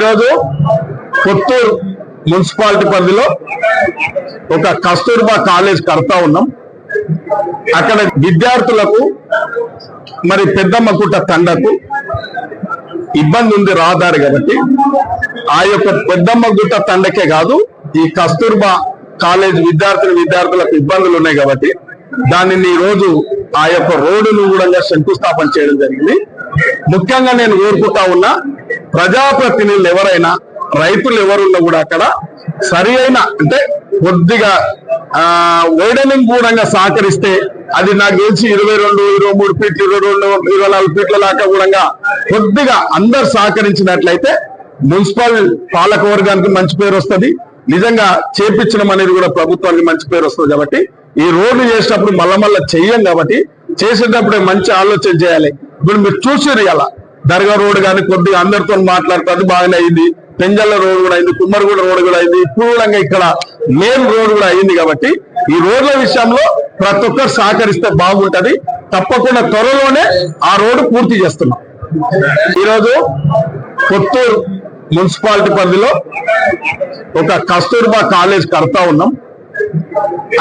ఈరోజు పుత్తూరు మున్సిపాలిటీ పరిధిలో ఒక కస్తూర్బా కాలేజ్ కడతా ఉన్నాం. అక్కడ విద్యార్థులకు మరి పెద్దమ్మకుట్ట తండకు ఇబ్బంది ఉంది రహదారి కాబట్టి. ఆ యొక్క పెద్దమ్మ గుట్ట తండకే కాదు ఈ కస్తూర్బా కాలేజ్ విద్యార్థుల విద్యార్థులకు ఇబ్బందులు ఉన్నాయి కాబట్టి దానిని ఈ రోజు ఆ యొక్క రోడ్డును కూడా శంకుస్థాపన చేయడం జరిగింది. ముఖ్యంగా నేను కోరుకుంటా ఉన్నా ప్రజాప్రతినిధులు ఎవరైనా రైతులు ఎవరున్నా కూడా అక్కడ సరి అయిన అంటే కొద్దిగా ఆ వైడనింగ్ కూడా సహకరిస్తే అది నాకు తెలిసి ఇరవై రెండు ఇరవై మూడు ఫీట్లు ఇరవై రెండు ఇరవై నాలుగు ఫీట్ల దాకా కూడా కొద్దిగా అందరు సహకరించినట్లయితే మున్సిపల్ పాలక వర్గానికి మంచి పేరు వస్తుంది. నిజంగా చేపించడం అనేది కూడా ప్రభుత్వానికి మంచి పేరు వస్తుంది కాబట్టి ఈ రోడ్లు చేసేటప్పుడు మళ్ళా మళ్ళా చెయ్యం కాబట్టి చేసేటప్పుడే మంచి ఆలోచన చేయాలి. ఇప్పుడు మీరు చూసిరు ఇలా దర్గా రోడ్ కానీ కొద్దిగా అందరితో మాట్లాడుతుంది బాగానే అయింది. పెంజల్ల రోడ్ కూడా అయింది కుమ్మరిగూడ రోడ్ కూడా అయింది. ఇప్పుడు ఇక్కడ మెయిన్ రోడ్ కూడా అయింది కాబట్టి ఈ రోడ్ల విషయంలో ప్రతి ఒక్కరు సహకరిస్తే బాగుంటది. తప్పకుండా త్వరలోనే ఆ రోడ్డు పూర్తి చేస్తున్నాం. ఈరోజు కొత్తూరు మున్సిపాలిటీ పరిధిలో ఒక కస్తూర్బా కాలేజ్ కడతా ఉన్నాం.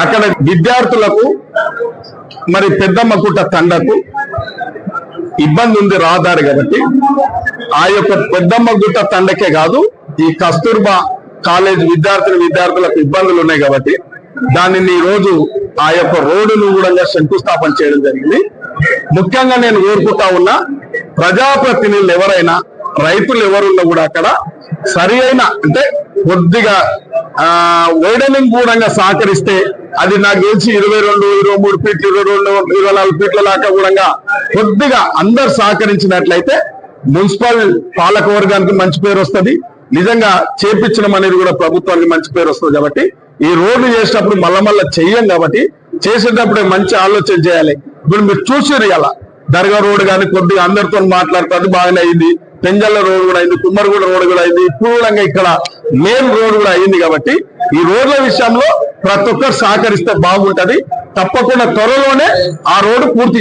అక్కడ విద్యార్థులకు మరి పెద్దమ్మకుట్ట తండకు ఇబ్బంది ఉంది రహదారి కాబట్టి ఆ యొక్క పెద్దమ్మ గుట్ట తండకే కాదు ఈ కస్తూర్బా కాలేజ్ విద్యార్థుల విద్యార్థులకు ఇబ్బందులు ఉన్నాయి కాబట్టి దానిని ఈ రోజు ఆ యొక్క రోడ్డును కూడా శంకుస్థాపన చేయడం జరిగింది. ముఖ్యంగా నేను కోరుకుంటా ఉన్నా ప్రజాప్రతినిధులు ఎవరైనా రైతులు ఎవరున్నా కూడా అక్కడ సరి అయిన అంటే కొద్దిగా ఆ వైడనింగ్ కూడంగా సహకరిస్తే అది నాకు తెలిసి ఇరవై రెండు ఇరవై మూడు ఫీట్లు ఇరవై రెండు ఇరవై నాలుగు ఫీట్ల దాకా కూడా కొద్దిగా అందరు సహకరించినట్లయితే మున్సిపల్ పాలక వర్గానికి మంచి పేరు వస్తుంది. నిజంగా చేపించడం అనేది కూడా ప్రభుత్వానికి మంచి పేరు వస్తుంది కాబట్టి ఈ రోడ్లు చేసేటప్పుడు మళ్ళా మళ్ళా చెయ్యం కాబట్టి చేసేటప్పుడే మంచి ఆలోచన చేయాలి. ఇప్పుడు మీరు చూసిరు ఇలా దర్గా రోడ్ కానీ కొద్దిగా అందరితో మాట్లాడుతుంది బాగానే అయింది. పెంజల్ల రోడ్ కూడా అయింది కుమ్మరిగూడ రోడ్ కూడా అయింది ఇప్పుడు ఇక్కడ మెయిన్ రోడ్ కూడా అయింది కాబట్టి ఈ రోడ్ల విషయంలో ప్రతి ఒక్కరు సహకరిస్తే బాగుంటది. తప్పకుండా త్వరలోనే ఆ రోడ్డు పూర్తి